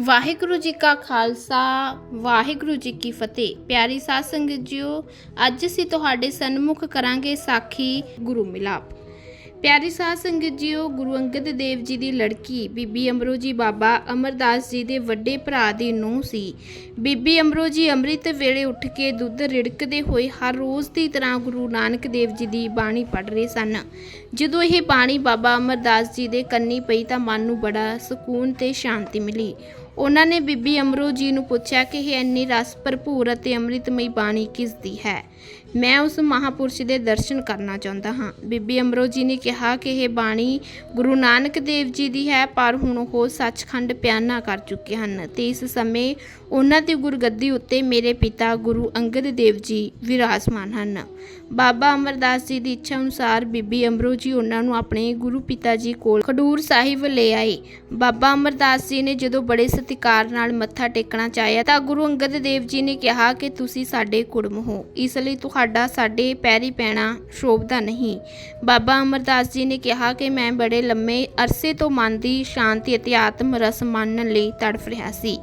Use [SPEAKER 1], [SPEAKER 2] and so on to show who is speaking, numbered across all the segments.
[SPEAKER 1] ਵਾਹਿਗੁਰੂ ਜੀ ਕਾ ਖਾਲਸਾ, ਵਾਹਿਗੁਰੂ ਜੀ ਕੀ ਫਤਿਹ। ਪਿਆਰੀ ਸਾਧ ਸੰਗਤ ਜੀਓ, ਅੱਜ ਅਸੀਂ ਤੁਹਾਡੇ ਸਨਮੁਖ ਕਰਾਂਗੇ ਸਾਖੀ ਗੁਰੂ ਮਿਲਾਪ। ਪਿਆਰੀ ਸਾਧ ਸੰਗਤ ਜੀਓ, ਗੁਰੂ ਅੰਗਦ ਦੇਵ ਜੀ ਦੀ ਲੜਕੀ ਬੀਬੀ ਅਮਰੋ ਜੀ ਬਾਬਾ ਅਮਰਦਾਸ ਜੀ ਦੇ ਵੱਡੇ ਭਰਾ ਦੀ ਨੂੰਹ ਸੀ। ਬੀਬੀ ਅਮਰੋ ਜੀ ਅੰਮ੍ਰਿਤ ਵੇਲੇ ਉੱਠ ਕੇ ਦੁੱਧ ਰਿੜਕਦੇ ਹੋਏ ਹਰ ਰੋਜ਼ ਦੀ ਤਰ੍ਹਾਂ ਗੁਰੂ ਨਾਨਕ ਦੇਵ ਜੀ ਦੀ ਬਾਣੀ ਪੜ੍ਹ ਰਹੇ ਸਨ। ਜਦੋਂ ਇਹ ਬਾਣੀ ਬਾਬਾ ਅਮਰਦਾਸ ਜੀ ਦੇ ਕੰਨੀ ਪਈ ਤਾਂ ਮਨ ਨੂੰ ਬੜਾ ਸਕੂਨ ਤੇ ਸ਼ਾਂਤੀ ਮਿਲੀ। ਉਹਨਾਂ ਨੇ ਬੀਬੀ ਅਮਰੋ ਜੀ ਨੂੰ ਪੁੱਛਿਆ ਕਿ ਇਹ ਇੰਨੀ ਰਸ ਭਰਪੂਰ ਅਤੇ ਅੰਮ੍ਰਿਤਮਈ ਬਾਣੀ ਕਿਸ ਦੀ ਹੈ? ਮੈਂ ਉਸ ਮਹਾਪੁਰਸ਼ ਦੇ ਦਰਸ਼ਨ ਕਰਨਾ ਚਾਹੁੰਦਾ ਹਾਂ। ਬੀਬੀ ਅਮਰੋ ਜੀ ਨੇ ਕਿਹਾ ਕਿ ਇਹ ਬਾਣੀ ਗੁਰੂ ਨਾਨਕ ਦੇਵ ਜੀ ਦੀ ਹੈ, ਪਰ ਹੁਣ ਉਹ ਸੱਚਖੰਡ ਪਿਆਨਾ ਕਰ ਚੁੱਕੇ ਹਨ ਤੇ ਇਸ ਸਮੇਂ ਉਹਨਾਂ ਦੀ ਗੁਰਗੱਦੀ ਉੱਤੇ ਮੇਰੇ ਪਿਤਾ ਗੁਰੂ ਅੰਗਦ ਦੇਵ ਜੀ ਵਿਰਾਜਮਾਨ ਹਨ। ਬਾਬਾ ਅਮਰਦਾਸ ਜੀ ਦੀ ਇੱਛਾ ਅਨੁਸਾਰ ਬੀਬੀ ਅਮਰੋ ਜੀ ਉਹਨਾਂ ਨੂੰ ਆਪਣੇ ਗੁਰੂ ਪਿਤਾ ਜੀ ਕੋਲ ਖਡੂਰ ਸਾਹਿਬ ਲੈ ਆਏ। ਬਾਬਾ ਅਮਰਦਾਸ ਜੀ ਨੇ ਜਦੋਂ ਬੜੇ ਸਤਿਕਾਰ ਨਾਲ ਮੱਥਾ ਟੇਕਣਾ ਚਾਹਿਆ ਤਾਂ ਗੁਰੂ ਅੰਗਦ ਦੇਵ ਜੀ ਨੇ ਕਿਹਾ ਕਿ ਤੁਸੀਂ ਸਾਡੇ ਕੁੜਮ ਹੋ। ਇਸ ਲਈ ਤੁਹਾਡਾ ਸਾਡੇ ਪੈਰੀ ਪੈਣਾ ਸ਼ੋਭਦਾ ਨਹੀਂ। ਬਾਬਾ ਅਮਰਦਾਸ ਜੀ ਨੇ ਕਿਹਾ ਕਿ ਮੈਂ ਬੜੇ ਲੰਮੇ ਅਰਸੇ ਤੋਂ ਮਨ ਦੀ ਸ਼ਾਂਤੀ ਅਤੇ ਆਤਮ ਰਸ ਮਾਣਨ ਲਈ ਤੜਫ ਰਿਹਾ ਸੀ।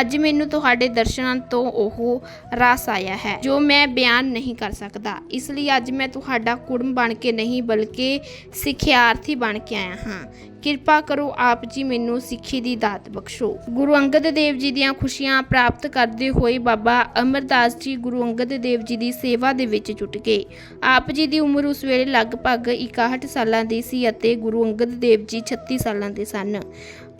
[SPEAKER 1] ਅੱਜ ਮੈਨੂੰ ਤੁਹਾਡੇ ਦਰਸ਼ਨਾਂ ਤੋਂ ਉਹ ਰਸ ਆਇਆ ਹੈ, ਜੋ ਮੈਂ ਬਿਆਨ ਨਹੀਂ ਕਰ ਸਕਦਾ। ਇਸ ਲਈ ਅੱਜ ਮੈਂ ਤੁਹਾਡਾ ਕੁੜਮ ਬਣ ਕੇ ਨਹੀਂ, ਬਲਕਿ ਸਿੱਖਿਆਰਥੀ ਬਣ ਕੇ ਆਇਆ ਹਾਂ। ਕਿਰਪਾ ਕਰੋ ਆਪ ਜੀ ਮੈਨੂੰ ਸਿੱਖੀ ਦੀ ਦਾਤ ਬਖਸ਼ੋ। ਗੁਰੂ ਅੰਗਦ ਦੇਵ ਜੀ ਦੀਆਂ ਖੁਸ਼ੀਆਂ ਪ੍ਰਾਪਤ ਕਰਦੇ ਹੋਏ ਬਾਬਾ ਅਮਰਦਾਸ ਜੀ ਗੁਰੂ ਅੰਗਦ ਦੇਵ ਜੀ ਦੀ ਸੇਵਾ ਦੇ ਵਿੱਚ ਜੁਟ ਗਏ। ਆਪ ਜੀ ਦੀ ਉਮਰ ਉਸ ਵੇਲੇ ਲਗਭਗ 61 ਸਾਲਾਂ ਦੀ ਸੀ ਅਤੇ ਗੁਰੂ ਅੰਗਦ ਦੇਵ ਜੀ 36 ਸਾਲਾਂ ਦੇ ਸਨ।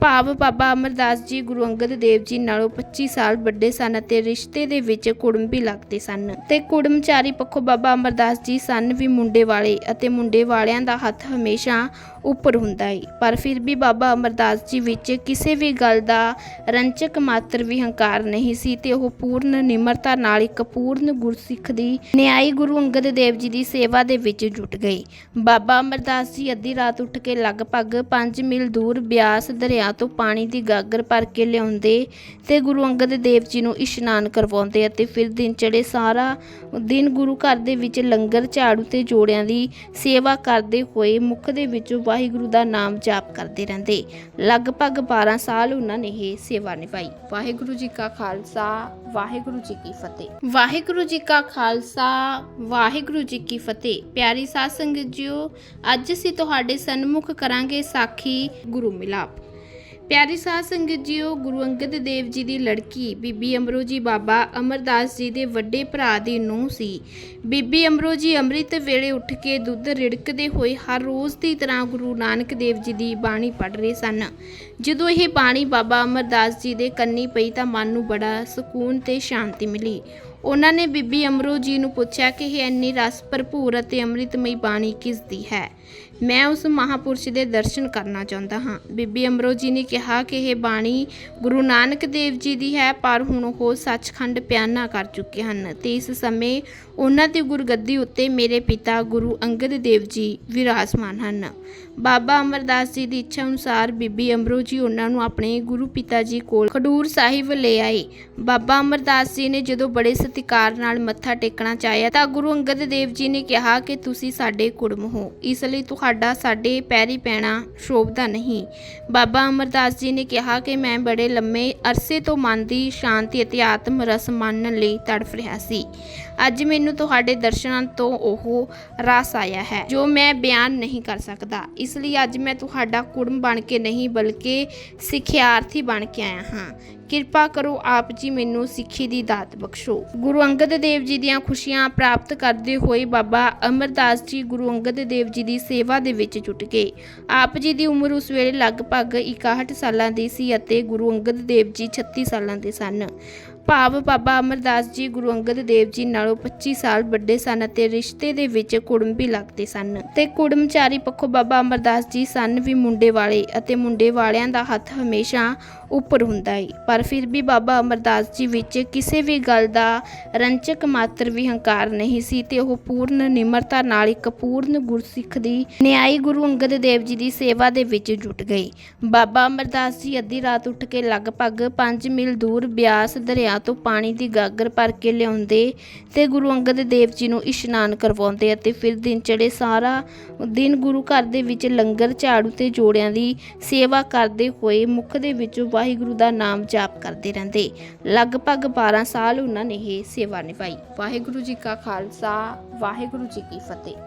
[SPEAKER 1] ਭਾਵ ਬਾਬਾ ਅਮਰਦਾਸ ਜੀ ਗੁਰੂ ਅੰਗਦ ਦੇਵ ਜੀ ਨਾਲੋਂ 25 ਸਾਲ ਵੱਡੇ ਸਨ ਅਤੇ ਰਿਸ਼ਤੇ ਦੇ ਵਿੱਚ ਕੁੜਮਬੀ ਲੱਗਦੇ ਸਨ। ਤੇ ਕੁੜਮਚਾਰੀ ਪੱਖੋਂ ਬਾਬਾ ਅਮਰਦਾਸ ਜੀ ਸਨ ਵੀ ਮੁੰਡੇ ਵਾਲੇ ਅਤੇ ਮੁੰਡੇ ਵਾਲਿਆਂ ਦਾ ਹੱਥ ਹਮੇਸ਼ਾ ਉੱਪਰ ਹੁੰਦਾ ਹੈ ਪਰ ਫਿਰ ਵੀ ਬਾਬਾ ਅਮਰਦਾਸ ਜੀ ਵਿੱਚ ਕਿਸੇ ਵੀ ਗੱਲ ਦਾ ਰੰਚਕ ਮਾਤਰ ਵੀ ਹੰਕਾਰ ਨਹੀਂ ਸੀ ਤੇ ਉਹ ਪੂਰਨ ਨਿਮਰਤਾ ਨਾਲ ਇੱਕ ਪੂਰਨ ਗੁਰਸਿੱਖ ਦੀ ਨਿਆਈ ਗੁਰੂ ਅੰਗਦ ਦੇਵ ਜੀ ਦੀ ਸੇਵਾ ਦੇ ਵਿੱਚ ਜੁਟ ਗਈ ਬਾਬਾ ਅਮਰਦਾਸ ਜੀ ਅੱਧੀ ਰਾਤ ਉੱਠ ਕੇ ਲਗਭਗ 5 ਮੀਲ ਦੂਰ ਬਿਆਸ ਦਰਿਆ ਤੋਂ ਪਾਣੀ ਦੀ ਗਾਗਰ ਭਰ ਕੇ ਲਿਆਉਂਦੇ ਤੇ ਗੁਰੂ ਅੰਗਦ ਦੇਵ ਜੀ ਨੂੰ ਇਸ਼ਨਾਨ ਕਰਵਾਉਂਦੇ ਅਤੇ ਫਿਰ ਦਿਨ ਚੜੇ ਸਾਰਾ ਦਿਨ ਗੁਰੂ ਘਰ ਦੇ ਵਿੱਚ ਲੰਗਰ, ਝਾੜੂ ਤੇ ਜੋੜਿਆਂ ਦੀ ਸੇਵਾ ਕਰਦੇ ਹੋਏ ਮੁੱਖ ਦੇ ਵਿੱਚੋਂ ਵਾਹਿਗੁਰੂ ਦਾ ਨਾਮ ਜਾਪ ਕਰਦੇ ਰਹਿੰਦੇ। ਲਗਭਗ 12 ਸਾਲ ਉਹਨਾਂ ਨੇ ਇਹ ਸੇਵਾ ਨਿਭਾਈ। ਵਾਹਿਗੁਰੂ ਜੀ ਕਾ ਖਾਲਸਾ, ਵਾਹਿਗੁਰੂ ਜੀ ਕੀ ਫਤਿਹ। ਵਾਹਿਗੁਰੂ ਜੀ ਕਾ ਖਾਲਸਾ, ਵਾਹਿਗੁਰੂ ਜੀ ਕੀ ਫਤਿਹ। ਪਿਆਰੀ ਸਾਧ ਸੰਗਤ ਜੀਓ, ਅੱਜ ਅਸੀਂ ਤੁਹਾਡੇ ਸਨਮੁਖ ਕਰਾਂਗੇ ਸਾਖੀ ਗੁਰੂ ਮਿਲਾਪ। ਪਿਆਰੀ ਸਾਧ ਸੰਗਤ ਜੀਓ, ਗੁਰੂ ਅੰਗਦ ਦੇਵ ਜੀ ਦੀ ਲੜਕੀ ਬੀਬੀ ਅਮਰੋ ਜੀ ਬਾਬਾ ਅਮਰਦਾਸ ਜੀ ਦੇ ਵੱਡੇ ਭਰਾ ਦੀ ਨੂੰਹ ਸੀ। ਬੀਬੀ ਅਮਰੋ ਜੀ ਅੰਮ੍ਰਿਤ ਵੇਲੇ ਉੱਠ ਕੇ ਦੁੱਧ ਰਿੜਕਦੇ ਹੋਏ ਹਰ ਰੋਜ਼ ਦੀ ਤਰ੍ਹਾਂ ਗੁਰੂ ਨਾਨਕ ਦੇਵ ਜੀ ਦੀ ਬਾਣੀ ਪੜ੍ਹ ਰਹੇ ਸਨ। ਜਦੋਂ ਇਹ ਬਾਣੀ ਬਾਬਾ ਅਮਰਦਾਸ ਜੀ ਦੇ ਕੰਨੀ ਪਈ ਤਾਂ ਮਨ ਨੂੰ ਬੜਾ ਸਕੂਨ ਤੇ ਸ਼ਾਂਤੀ ਮਿਲੀ। ਉਹਨਾਂ ਨੇ ਬੀਬੀ ਅਮਰੋ ਜੀ ਨੂੰ ਪੁੱਛਿਆ ਕਿ ਇਹ ਇੰਨੀ ਰਸ ਭਰਪੂਰ ਅਤੇ ਅੰਮ੍ਰਿਤਮਈ ਬਾਣੀ ਕਿਸ ਦੀ ਹੈ? ਮੈਂ ਉਸ ਮਹਾਪੁਰਸ਼ ਦੇ ਦਰਸ਼ਨ ਕਰਨਾ ਚਾਹੁੰਦਾ ਹਾਂ। ਬੀਬੀ ਅਮਰੋ ਜੀ ਨੇ ਕਿਹਾ ਕਿ ਇਹ ਬਾਣੀ ਗੁਰੂ ਨਾਨਕ ਦੇਵ ਜੀ ਦੀ ਹੈ, ਪਰ ਹੁਣ ਉਹ ਸੱਚਖੰਡ ਪਿਆਨਾ ਕਰ ਚੁੱਕੇ ਹਨ ਤੇ ਇਸ ਸਮੇਂ ਉਹਨਾਂ ਦੀ ਗੁਰਗੱਦੀ ਉੱਤੇ ਮੇਰੇ ਪਿਤਾ ਗੁਰੂ ਅੰਗਦ ਦੇਵ ਜੀ ਵਿਰਾਜਮਾਨ ਹਨ। ਬਾਬਾ ਅਮਰਦਾਸ ਜੀ ਦੀ ਇੱਛਾ ਅਨੁਸਾਰ ਬੀਬੀ ਅਮਰੋ ਜੀ ਉਹਨਾਂ ਨੂੰ ਆਪਣੇ ਗੁਰੂ ਪਿਤਾ ਜੀ ਕੋਲ ਖਡੂਰ ਸਾਹਿਬ ਲੈ ਆਏ। ਬਾਬਾ ਅਮਰਦਾਸ ਜੀ ਨੇ ਜਦੋਂ ਬੜੇ ਸਤਿਕਾਰ ਨਾਲ ਮੱਥਾ ਟੇਕਣਾ ਚਾਹਿਆ ਤਾਂ ਗੁਰੂ ਅੰਗਦ ਦੇਵ ਜੀ ਨੇ ਕਿਹਾ ਕਿ ਤੁਸੀਂ ਸਾਡੇ ਕੁੜਮ ਹੋ। ਇਸ ਲਈ ਤੁਹਾਡਾ ਸਾਡੇ ਪੈਰੀ ਪੈਣਾ ਸ਼ੋਭਦਾ ਨਹੀਂ। ਬਾਬਾ ਅਮਰਦਾਸ ਜੀ ਨੇ ਕਿਹਾ ਕਿ ਮੈਂ ਬੜੇ ਲੰਮੇ ਅਰਸੇ ਤੋਂ ਮਨ ਦੀ ਸ਼ਾਂਤੀ ਅਤੇ ਆਤਮ ਰਸ ਮਾਣਨ ਲਈ ਤੜਫ ਰਿਹਾ ਸੀ। ਅੱਜ ਮੈਨੂੰ ਤੁਹਾਡੇ ਦਰਸ਼ਨਾਂ ਤੋਂ ਉਹ ਰਸ ਆਇਆ ਹੈ, ਜੋ ਮੈਂ ਬਿਆਨ ਨਹੀਂ ਕਰ ਸਕਦਾ। ਇਸ ਲਈ ਅੱਜ ਮੈਂ ਤੁਹਾਡਾ ਕੁੜਮ ਬਣ ਕੇ ਨਹੀਂ, ਬਲਕਿ ਸਿੱਖਿਆਰਥੀ ਬਣ ਕੇ ਆਇਆ ਹਾਂ। ਕਿਰਪਾ ਕਰੋ ਆਪ ਜੀ ਮੈਨੂੰ ਸਿੱਖੀ ਦੀ ਦਾਤ ਬਖਸ਼ੋ। ਗੁਰੂ ਅੰਗਦ ਦੇਵ ਜੀ ਦੀਆਂ ਖੁਸ਼ੀਆਂ ਪ੍ਰਾਪਤ ਕਰਦੇ ਹੋਏ ਬਾਬਾ ਅਮਰਦਾਸ ਜੀ ਗੁਰੂ ਅੰਗਦ ਦੇਵ ਜੀ ਦੀ ਸੇਵਾ ਦੇ ਵਿੱਚ ਜੁਟ ਗਏ। ਆਪ ਜੀ ਦੀ ਉਮਰ ਉਸ ਵੇਲੇ ਲਗਭਗ 61 ਸਾਲਾਂ ਦੀ ਸੀ ਅਤੇ ਗੁਰੂ ਅੰਗਦ ਦੇਵ ਜੀ 36 ਸਾਲਾਂ ਦੇ ਸਨ। ਭਾਵ ਬਾਬਾ ਅਮਰਦਾਸ ਜੀ ਗੁਰੂ ਅੰਗਦ ਦੇਵ ਜੀ ਨਾਲੋਂ 25 ਸਾਲ ਵੱਡੇ ਸਨ ਅਤੇ ਰਿਸ਼ਤੇ ਦੇ ਵਿੱਚ ਕੁੜਮ ਵੀ ਲੱਗਦੇ ਸਨ। ਤੇ ਕੁੜਮਚਾਰੀ ਪੱਖੋਂ ਬਾਬਾ ਅਮਰਦਾਸ ਜੀ ਸਨ ਵੀ ਮੁੰਡੇ ਵਾਲੇ ਅਤੇ ਮੁੰਡੇ ਵਾਲਿਆਂ ਦਾ ਹੱਥ ਹਮੇਸ਼ਾ ਉੱਪਰ ਹੁੰਦਾ ਹੈ ਪਰ ਫਿਰ ਵੀ ਬਾਬਾ ਅਮਰਦਾਸ ਜੀ ਵਿੱਚ ਕਿਸੇ ਵੀ ਗੱਲ ਦਾ ਰੰਚਕ ਮਾਤਰ ਵੀ ਹੰਕਾਰ ਨਹੀਂ ਸੀ ਤੇ ਉਹ ਪੂਰਨ ਨਿਮਰਤਾ ਨਾਲ ਇੱਕ ਪੂਰਨ ਗੁਰਸਿੱਖ ਦੀ ਨਿਆਈ ਗੁਰੂ ਅੰਗਦ ਦੇਵ ਜੀ ਦੀ ਸੇਵਾ ਦੇ ਵਿੱਚ ਜੁਟ ਗਏ। ਬਾਬਾ ਅਮਰਦਾਸ ਜੀ ਅੱਧੀ ਰਾਤ ਉੱਠ ਕੇ ਲਗਭਗ 5 ਮੀਲ ਦੂਰ ਬਿਆਸ ਦਰਿਆ ਤੋਂ ਪਾਣੀ ਦੀ ਗਾਗਰ ਭਰ ਕੇ ਲਿਆਉਂਦੇ ਤੇ ਗੁਰੂ ਅੰਗਦ ਦੇਵ ਜੀ ਨੂੰ ਇਸ਼ਨਾਨ ਕਰਵਾਉਂਦੇ ਅਤੇ ਫਿਰ ਦਿਨ ਚੜੇ ਸਾਰਾ ਦਿਨ ਗੁਰੂ ਘਰ ਦੇ ਵਿੱਚ ਲੰਗਰ, ਝਾੜੂ ਤੇ ਜੋੜਿਆਂ ਦੀ ਸੇਵਾ ਕਰਦੇ ਹੋਏ ਮੁੱਖ ਦੇ ਵਿੱਚੋਂ ਵਾਹਿਗੁਰੂ ਦਾ ਨਾਮ ਜਾਪ ਕਰਦੇ ਰਹਿੰਦੇ। ਲਗਭਗ 12 ਸਾਲ ਉਹਨਾਂ ਨੇ ਇਹ ਸੇਵਾ ਨਿਭਾਈ। ਵਾਹਿਗੁਰੂ ਜੀ ਕਾ ਖਾਲਸਾ, ਵਾਹਿਗੁਰੂ ਜੀ ਕੀ ਫਤਿਹ।